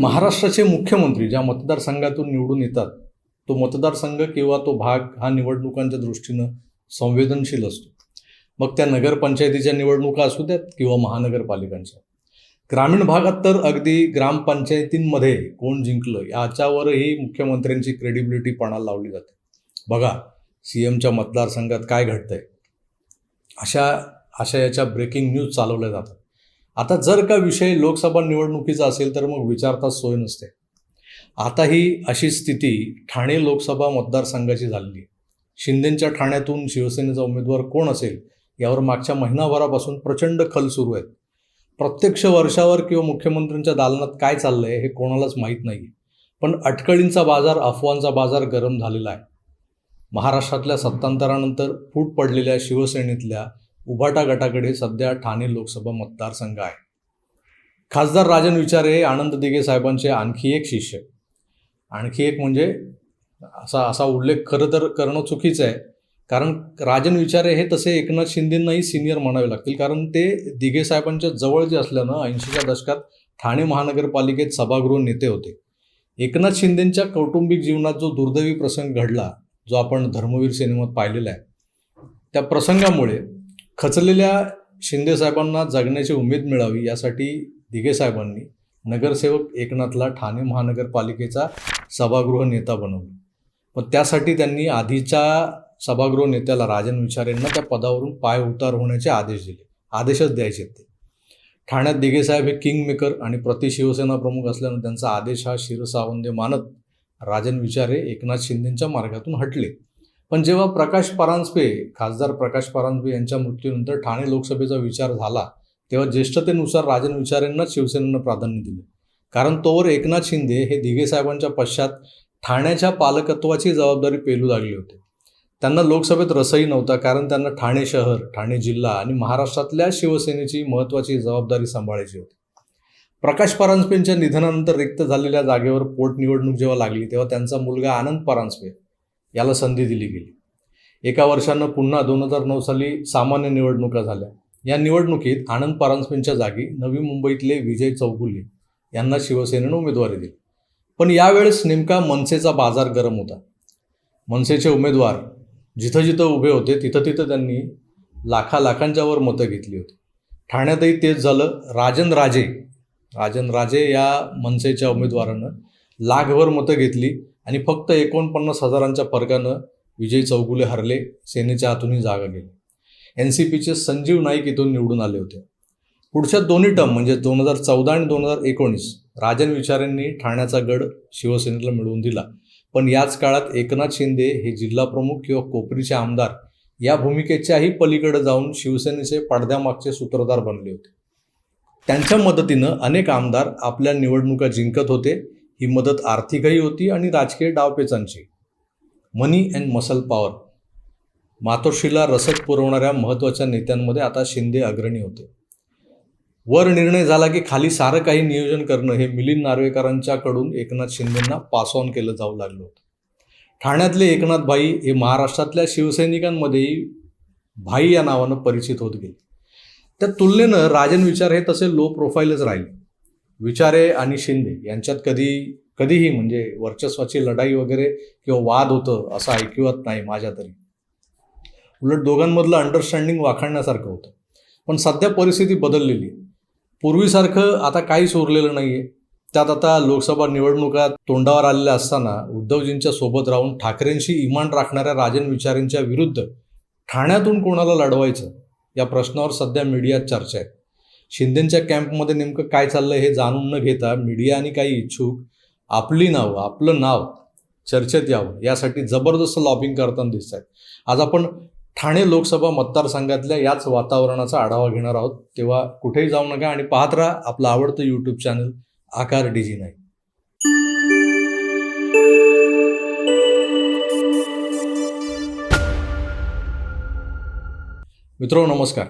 महाराष्ट्राचे मुख्यमंत्री ज्या मतदारसंघातून निवडून येतात तो मतदारसंघ किंवा तो भाग हा निवडणुकांच्या दृष्टीनं संवेदनशील असतो. मग त्या नगरपंचायतीच्या निवडणुका असू द्यात किंवा महानगरपालिकांच्या. ग्रामीण भागात तर अगदी ग्रामपंचायतींमध्ये कोण जिंकलं याच्यावरही मुख्यमंत्र्यांची क्रेडिबिलिटी पणाला लावली जाते. बघा सी एमच्या मतदारसंघात काय घडतंय. अशा अशा याच्या ब्रेकिंग न्यूज चालवल्या जातात. आता जर का विषय लोकसभा निवडणुकीचा असेल तर मग विचारताच सोय नसते. आता ही अशी स्थिती ठाणे लोकसभा मतदारसंघाची झालेली आहे. शिंदेंच्या ठाण्यातून शिवसेनेचा उमेदवार कोण असेल यावर मागच्या महिनाभरापासून प्रचंड खल सुरू आहेत. प्रत्यक्ष वर्षावर किंवा मुख्यमंत्र्यांच्या दालनात काय चाललंय हे कोणालाच माहीत नाही पण अटकळींचा बाजार अफवांचा बाजार गरम झालेला आहे. महाराष्ट्रातल्या सत्तांतरानंतर फूट पडलेल्या शिवसेनेतल्या उभाटा गटाकडे सध्या ठाणे लोकसभा मतदारसंघ आहे. खासदार राजन विचारे हे आनंद दिघे साहेबांचे आणखी एक शिष्य. आणखी एक म्हणजे असा असा उल्लेख खरं तर करणं चुकीचं आहे. कारण राजन विचारे हे तसे एकनाथ शिंदेंनाही सिनियर म्हणावे लागतील. कारण ते दिघे साहेबांच्या जवळ जे असल्यानं ऐंशीच्या दशकात ठाणे महानगरपालिकेत सभागृह नेते होते. एकनाथ शिंदेंच्या कौटुंबिक जीवनात जो दुर्दैवी प्रसंग घडला जो आपण धर्मवीर सिनेमात पाहिलेला आहे त्या प्रसंगामुळे खचलेल्या शिंदे साहेबांना जगण्याची उमेद मिळावी यासाठी दिघे साहेबांनी नगरसेवक एकनाथला ठाणे महानगरपालिकेचा सभागृह नेता बनवलं. पण त्यासाठी त्यांनी आधीच्या सभागृह नेत्याला राजन विचारेंना त्या पदावरून पाय उतार होण्याचे आदेश दिले. आदेशच द्यायचे ते. ठाण्यात दिघे साहेब हे किंग मेकर आणि प्रति शिवसेना प्रमुख असल्यानं त्यांचा आदेश हा शिरसावंदे मानत राजन विचारे एकनाथ शिंदेंच्या मार्गातून हटले. पण जेव्हा प्रकाश परांजपे खासदार प्रकाश परांजपे यांच्या मृत्यूनंतर ठाणे लोकसभेचा विचार झाला तेव्हा ज्येष्ठतेनुसार राजन विचारेंनाच शिवसेनेनं प्राधान्य दिले. कारण तोवर एकनाथ शिंदे हे दिघे साहेबांच्या पश्चात ठाण्याच्या पालकत्वाची जबाबदारी पेलू लागली होती. त्यांना लोकसभेत रसही नव्हता कारण त्यांना ठाणे शहर ठाणे जिल्हा आणि महाराष्ट्रातल्या शिवसेनेची महत्त्वाची जबाबदारी सांभाळायची होती. प्रकाश परांजपेंच्या निधनानंतर रिक्त झालेल्या जागेवर पोटनिवडणूक जेव्हा लागली तेव्हा त्यांचा मुलगा आनंद परांजपे याला संधी दिली गेली. एका वर्षानं पुन्हा दोन हजार नऊ साली सामान्य निवडणुका झाल्या. या निवडणुकीत आनंद परांजपेंच्या जागी नवी मुंबईतले विजय चौगुले यांना शिवसेनेनं उमेदवारी दिली. पण यावेळेस नेमका मनसेचा बाजार गरम होता. मनसेचे उमेदवार जिथं जिथं उभे होते तिथं तिथं त्यांनी लाखा लाखांच्यावर मतं घेतली होती. ठाण्यातही तेच झालं. राजन राजे राजन राजे या मनसेच्या उमेदवारानं लाखभर मतं घेतली. आणि फक्त एकोणपन्नास हजारांच्या फरकानं विजय चौगुले हरले सेनेच्या हातूनही जागा गेली. एन सी पीचे संजीव नाईक इथून निवडून आले होते. पुढच्या दोन्ही टर्म म्हणजे दोन हजार चौदा आणि दोन हजार एकोणीस राजन विचारेंनी ठाण्याचा गड शिवसेनेला मिळवून दिला. पण याच काळात एकनाथ शिंदे हे जिल्हा प्रमुख किंवा कोपरीचे आमदार या भूमिकेच्याही पलीकडे जाऊन शिवसेनेचे पडद्यामागचे सूत्रधार बनले होते. त्यांच्या मदतीनं अनेक आमदार आपल्या निवडणुका जिंकत होते. ही मदत आर्थिकही होती आणि राजकीय डावपेचांची. मनी अँड मसल पॉवर मातोश्रीला रसद पुरवणाऱ्या महत्त्वाच्या नेत्यांमध्ये आता शिंदे अग्रणी होते. वर निर्णय झाला की खाली सारं काही नियोजन करणं हे मिलिंद नार्वेकरांच्याकडून एकनाथ शिंदेंना पास ऑन केलं जाऊ लागलं होतं. ठाण्यातले एकनाथ भाई हे महाराष्ट्रातल्या शिवसैनिकांमध्येही भाई या नावानं परिचित होत गेले. त्या तुलनेनं राजन विचार हे तसे लो प्रोफाईलच राहिले. विचारे आणि शिंदे यांच्यात कधी कधीही म्हणजे वर्चस्वाची लढाई वगैरे किंवा वाद होतं असं ऐकिवत नाही माझ्या तरी. उलट दोघांमधलं अंडरस्टँडिंग वाखाणण्यासारखं होतं. पण सध्या परिस्थिती बदललेली. आहे पूर्वीसारखं आता काहीच उरलेलं नाही आहे त्यात आता लोकसभा निवडणुका तोंडावर आलेल्या असताना उद्धवजींच्या सोबत राहून ठाकरेंशी इमान राखणाऱ्या राजन विचारेंच्या विरुद्ध ठाण्यातून कोणाला लढवायचं या प्रश्नावर सध्या मीडियात चर्चा आहे. शिंदेंच्या कॅम्पमध्ये नेमकं काय चाललंय हे जाणून न घेता मीडिया आणि काही इच्छुक आपली नावं आपलं नाव चर्चेत यावं यासाठी जबरदस्त लॉबिंग करताना दिसत आहेत. आज आपण ठाणे लोकसभा मतदारसंघातल्या याच वातावरणाचा आढावा घेणार आहोत. तेव्हा कुठेही जाऊ नका आणि पाहत राहा आपलं आवडतं यूट्यूब चॅनल आकार डीजी नाही मित्रो नमस्कार.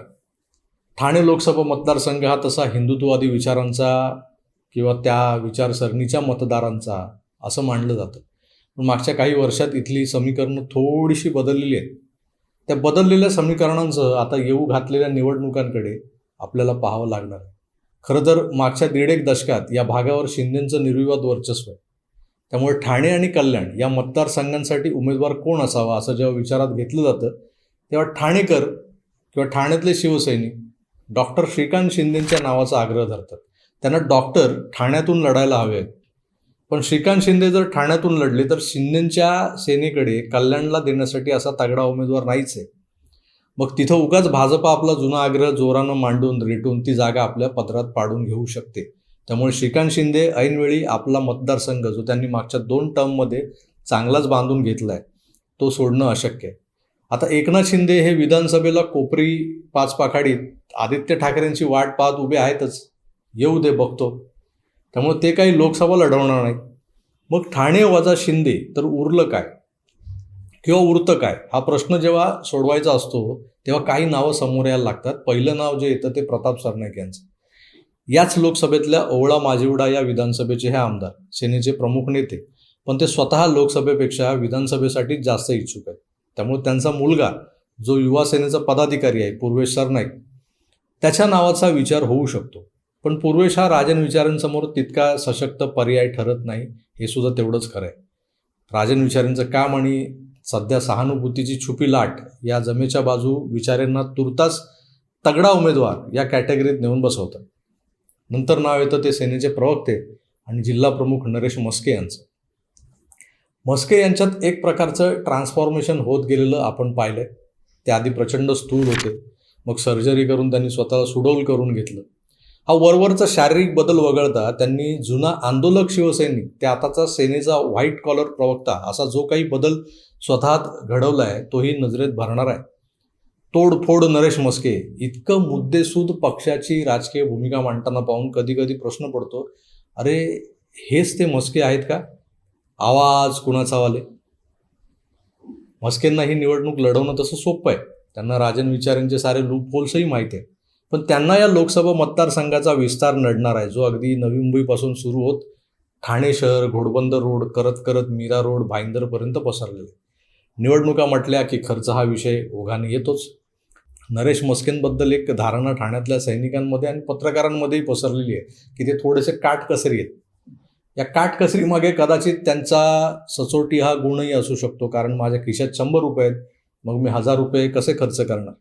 ठाणे लोकसभा मतदारसंघ हा तसा हिंदुत्ववादी विचारांचा किंवा त्या विचारसरणीच्या मतदारांचा असं मानलं जातं. पण मागच्या काही वर्षात इथली समीकरणं थोडीशी बदललेली आहेत. त्या बदललेल्या समीकरणांचं आता येऊ घातलेल्या निवडणुकांकडे आपल्याला पाहावं लागणार. आहे खरं तर मागच्या दीड एक दशकात या भागावर शिंदेचं निर्विवाद वर्चस्व आहे. त्यामुळे ठाणे आणि कल्याण या मतदारसंघांसाठी उमेदवार कोण असावा असं जेव्हा विचारात घेतलं जातं तेव्हा ठाणेकर किंवा ठाण्यातले शिवसैनिक डॉक्टर श्रीकांत शिंदेच्या नावाचा आग्रह धरतात. त्यांना डॉक्टर ठाण्यातून लढायला हवे आहेत पण श्रीकांत शिंदे जर ठाण्यातून लढले तर शिंदेच्या सेनेकडे कल्याणला देण्यासाठी असा तगडा उमेदवार नाहीच आहे. मग तिथं उगाच भाजप आपला जुना आग्रह जोरानं मांडून रेटून ती जागा आपल्या पत्रात पाडून घेऊ शकते. त्यामुळे श्रीकांत शिंदे ऐनवेळी आपला मतदारसंघ जो त्यांनी मागच्या दोन टर्ममध्ये चांगलाच बांधून घेतला आहे तो सोडणं अशक्य आहे. आता एकनाथ शिंदे हे विधानसभेला कोपरी पाच पाखाडीत आदित्य ठाकरेंची वाट पाहत उभे आहेतच. येऊ दे बघतो. त्यामुळे ते काही लोकसभा लढवणार नाही मग ठाणे वजा शिंदे तर उरलं काय? किंवा उरतं काय? हा प्रश्न जेव्हा सोडवायचा असतो तेव्हा काही नावं समोर यायला लागतात. पहिलं नाव जे येतं ते प्रताप सरनाईक यांचं. याच लोकसभेतल्या ओवळा माजिवडा या विधानसभेचे हे आमदार सेनेचे प्रमुख नेते पण ते स्वतः लोकसभेपेक्षा विधानसभेसाठी जास्त इच्छुक आहेत. त्यामुळे त्यांचा मुलगा जो युवा सेनेचा पदाधिकारी आहे पूर्वेश सरनाईक त्याच्या नावाचा विचार होऊ शकतो. पण पूर्वेश हा राजन विचारांसमोर तितका सशक्त पर्याय ठरत नाही हे सुद्धा तेवढंच खरं आहे. राजन विचारांचं काम आणि सध्या सहानुभूतीची छुपी लाट या जमेच्या बाजू विचारांना तुर्तास तगडा उमेदवार या कॅटेगरीत नेऊन बसवतात. नंतर नाव येतं ते सेनेचे प्रवक्ते आणि जिल्हा प्रमुख नरेश मस्के यांचं. मस्के यांच्यात एक प्रकारचं ट्रान्सफॉर्मेशन होत गेलेलं आपण पाहिलंय. ते आधी प्रचंड स्थूल होते. मग सर्जरी करून त्यांनी स्वतःला सुडौल करून घेतलं. हा वरवरचा शारीरिक बदल वगळता त्यांनी जुना आंदोलक शिवसैनिक ते आताचा सेनेचा व्हाईट कॉलर प्रवक्ता असा जो काही बदल स्वतःत घडवला आहे तोही नजरेत भरणार आहे. तोडफोड नरेश मस्के इतकं मुद्देसूद पक्षाची राजकीय भूमिका मांडताना पाहून कधी कधी प्रश्न पडतो अरे हेच ते मस्के आहेत का? आवाज कुणाचा वाले? मस्केंना ही निवडणूक लढवणं तसं सोपं आहे. त्यांना राजन विचारांचे सारे लूप होल्सही माहिती आहे. पण त्यांना या लोकसभा मतदारसंघाचा विस्तार नडणार आहे. जो अगदी नवी मुंबईपासून सुरू होत ठाणे शहर घोडबंदर रोड करत करत मीरा रोड भाईंदरपर्यंत पसरलेले निवडणुका म्हटल्या की खर्च हा विषय ओघाने येतोच. नरेश मस्केंबद्दल एक धारणा ठाण्यातल्या सैनिकांमध्ये आणि पत्रकारांमध्येही पसरलेली आहे की ते थोडेसे काटकसरी आहेत. या काटकसरीमागे कदाचित त्यांचा सचोटी हा गुणही असू शकतो कारण माझ्या खिशात शंभर रुपये आहेत मग मी हजार रुपये कसे खर्च करणार?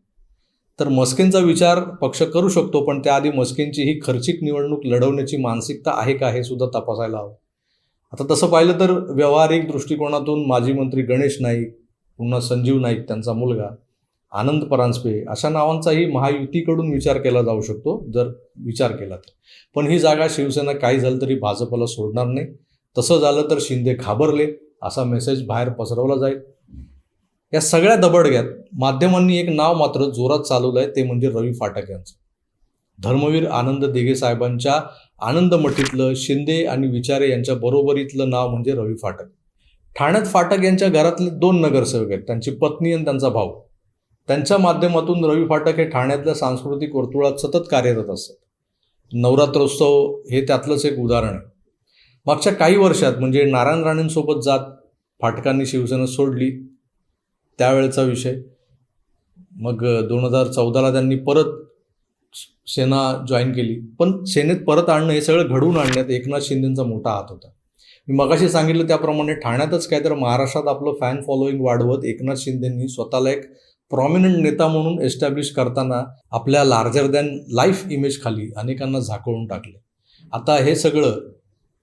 तर मस्किनचा विचार पक्ष करू शकतो पण त्याआधी मस्किनची ही खर्चिक निवडणूक लढवण्याची मानसिकता आहे का हे सुद्धा तपासायला हवं. आता तसं पाहिलं तर व्यावहारिक दृष्टिकोनातून माजी मंत्री गणेश नाईक पुन्हा संजीव नाईक त्यांचा मुलगा आनंद परांजपे अशा नावांचाही महायुतीकडून विचार केला जाऊ शकतो जर विचार केला तर. पण ही जागा शिवसेना काही झालं तरी भाजपला सोडणार नाही. तसं झालं तर शिंदे घाबरले असा मेसेज बाहेर पसरवला जाईल. या सगळ्या दबडग्यात माध्यमांनी एक नाव मात्र जोरात चालवलं आहे ते म्हणजे रवी फाटक यांचं. धर्मवीर आनंद दिघे साहेबांच्या आनंद मठीतलं शिंदे आणि विचारे यांच्या बरोबरीतलं नाव म्हणजे रवी फाटक. ठाण्यात फाटक यांच्या घरातले दोन नगरसेवक आहेत त्यांची पत्नी आणि त्यांचा भाऊ. त्यांच्या माध्यमातून रवी फाटक हे ठाण्यातल्या सांस्कृतिक वर्तुळात सतत कार्यरत असतात नवरात्रोत्सव हे त्यातलंच एक उदाहरण आहे. मागच्या काही वर्षात म्हणजे नारायण राणेंसोबत जात फाटकांनी शिवसेना सोडली. त्यावेळेचा विषय. मग दोन हजार चौदाला त्यांनी परत सेना जॉईन केली. पण सेनेत परत आणणं हे सगळं घडवून आणण्यात एकनाथ शिंदेंचा मोठा हात होता. मी मगाशी सांगितलं त्याप्रमाणे ठाण्यातच काय तर महाराष्ट्रात आपलं फॅन फॉलोईंग वाढवत एकनाथ शिंदेंनी स्वतःला एक प्रॉमिनंट नेता म्हणून एस्टॅब्लिश करताना आपल्या लार्जर दॅन लाईफ इमेज खाली अनेकांना झाकळून टाकले. आता हे सगळं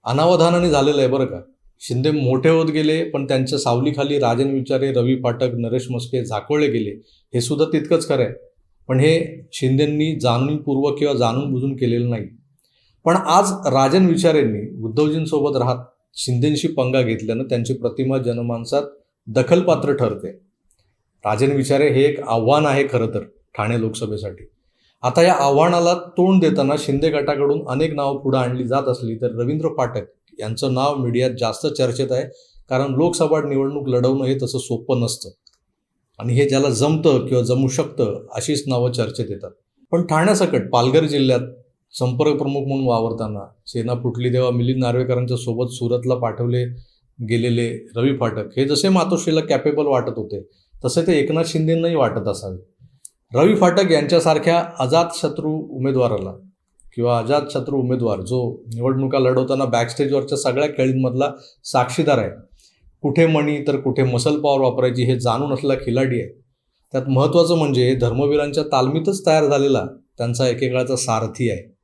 अनावधानाने झालेलं आहे बरं का. शिंदे मोठे होत गेले पण त्यांच्या सावलीखाली राजन विचारे रवी पाठक नरेश मस्के झाकोळले गेले. हे सुद्धा तितकंच खरं आहे. पण हे शिंदेंनी जाणीवपूर्वक किंवा जाणून बुजून केलेलं नाही. पण आज राजन विचारेंनी उद्धवजींसोबत राहत शिंदेंशी पंगा घेतल्यानं त्यांची प्रतिमा जनमानसात दखलपात्र ठरते. राजन विचारे हे एक आव्हान आहे खरं तर ठाणे लोकसभेसाठी. आता या आव्हानाला तोंड देताना शिंदे गटाकडून अनेक नावं पुढे आणली जात असली तर रवींद्र पाठक यांचं नाव मीडियात जास्त चर्चेत आहे कारण लोकसभा निवडणूक लढवणं हे तसं सोपं नसतं. आणि हे ज्याला जमतं किंवा जमू शकतं अशीच नावं चर्चेत येतात. पण ठाण्यासकट पालघर जिल्ह्यात संपर्क प्रमुख म्हणून वावरताना सेना फुटली तेव्हा मिलिंद नार्वेकरांच्या सोबत सुरतला पाठवले गेलेले रवी फाटक हे जसे मातोश्रीला कॅपेबल वाटत होते तसे ते एकनाथ शिंदेंनाही वाटत असावे. रवी फाटक यांच्यासारख्या अजातशत्रू उमेदवाराला किंवा अजातशत्रू उमेदवार जो निवडणुका लढवताना बॅकस्टेजवरच्या सगळ्या खेळींमधला साक्षीदार आहे कुठे मणी तर कुठे मसल पॉवर वापरायची हे जाणून असलेला खिलाडी आहे. त्यात महत्त्वाचं म्हणजे धर्मवीरांच्या तालमीतच तयार झालेला त्यांचा एकेकाळचा सारथी आहे.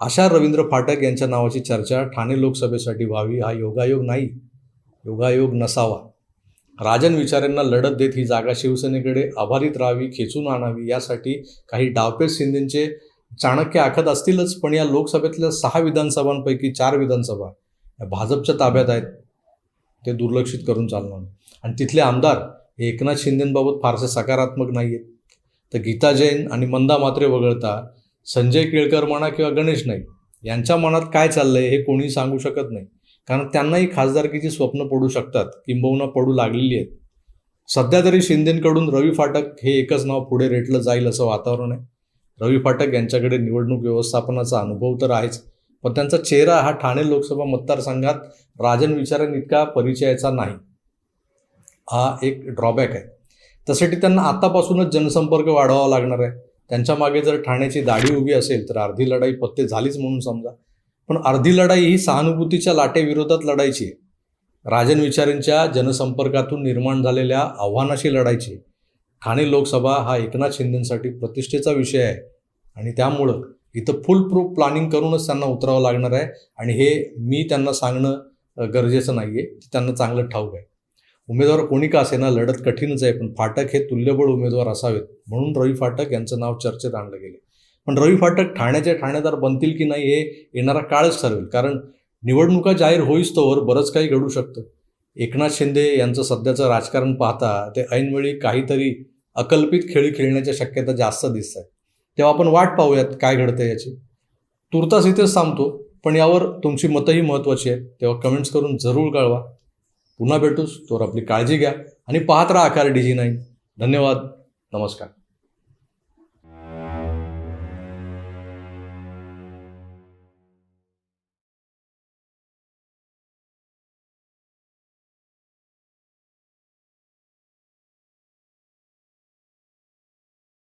अशा रवींद्र फाटक यांच्या नावाची चर्चा ठाणे लोकसभेसाठी व्हावी हा योगायोग नाही. योगायोग नसावा. राजन विचारांना लढत देत ही जागा शिवसेनेकडे आभारित राहावी खेचून आणावी यासाठी काही डावपेच शिंदेचे चाणक्य आखत असतीलच पण या लोकसभेतल्या सहा विधानसभांपैकी चार विधानसभा या भाजपच्या ताब्यात आहेत. ते दुर्लक्षित करून चालणार. आणि तिथले आमदार हे एकनाथ शिंदेंबाबत फारसे सकारात्मक नाही आहेत तर गीता जैन आणि मंदा मात्रे वगळता संजय केळकर म्हणा किंवा गणेश नाईक यांच्या मनात काय चाललंय हे कोणी सांगू शकत नाही. कारण त्यांनाही खासदारकीची स्वप्न पडू शकतात किंबहुना पडू लागलेली आहेत. सध्या तरी शिंदेकडून रवी फाटक हे एकच नाव पुढे रेटलं जाईल असं वातावरण आहे. रवी फाटक यांच्याकडे निवडणूक व्यवस्थापनाचा अनुभव तर आहेच पण त्यांचा चेहरा हा ठाणे लोकसभा मतदारसंघात राजन विचारण इतका परिचयाचा नाही. हा एक ड्रॉबॅक आहे. त्यासाठी त्यांना आतापासूनच जनसंपर्क वाढवावा लागणार आहे. त्यांच्या मागे जर ठाण्याची दाढी उभी असेल तर अर्धी लढाई पत्ते झालीच म्हणून समजा. पण अर्धी लढाई ही सहानुभूतीच्या लाटेविरोधात लढायची. आहे राजन विचारेंच्या जनसंपर्कातून निर्माण झालेल्या आव्हानाशी लढायची. ठाणे लोकसभा हा एकनाथ शिंदेसाठी प्रतिष्ठेचा विषय आहे. आणि त्यामुळं इथं फुल प्रूफ प्लॅनिंग करूनच त्यांना उतरावं लागणार आहे. आणि हे मी त्यांना सांगणं गरजेचं नाही आहे ते त्यांना चांगलं ठाऊक आहे. उमेदवार कोणी का असेना लढत कठीणच आहे पण फाटक हे तुल्यबळ उमेदवार असावेत. म्हणून रवी फाटक यांचं नाव चर्चेत आणलं गेलं पण रवी फाटक ठाण्याचे ठाणेदार बनतील की नाही हे येणारा काळच ठरवेल. कारण निवडणुका जाहीर होईस्तोवर बरंच काही घडू शकतं. एकनाथ शिंदे यांचं सध्याचं राजकारण पाहता ते ऐनवेळी काहीतरी अकल्पित खेळी खेळण्याच्या शक्यता जास्त दिसत आहेत तेव्हा आपण वाट पाहूयात काय घडतं याची. तुर्तास इथेच थांबतो पण यावर तुमची मतंही महत्त्वाची आहेत. तेव्हा कमेंट्स करून जरूर कळवा. पुन्हा भेटूस तोवर आपली काळजी घ्या आणि पाहत राहा आकार डी जी नाईन. धन्यवाद. नमस्कार.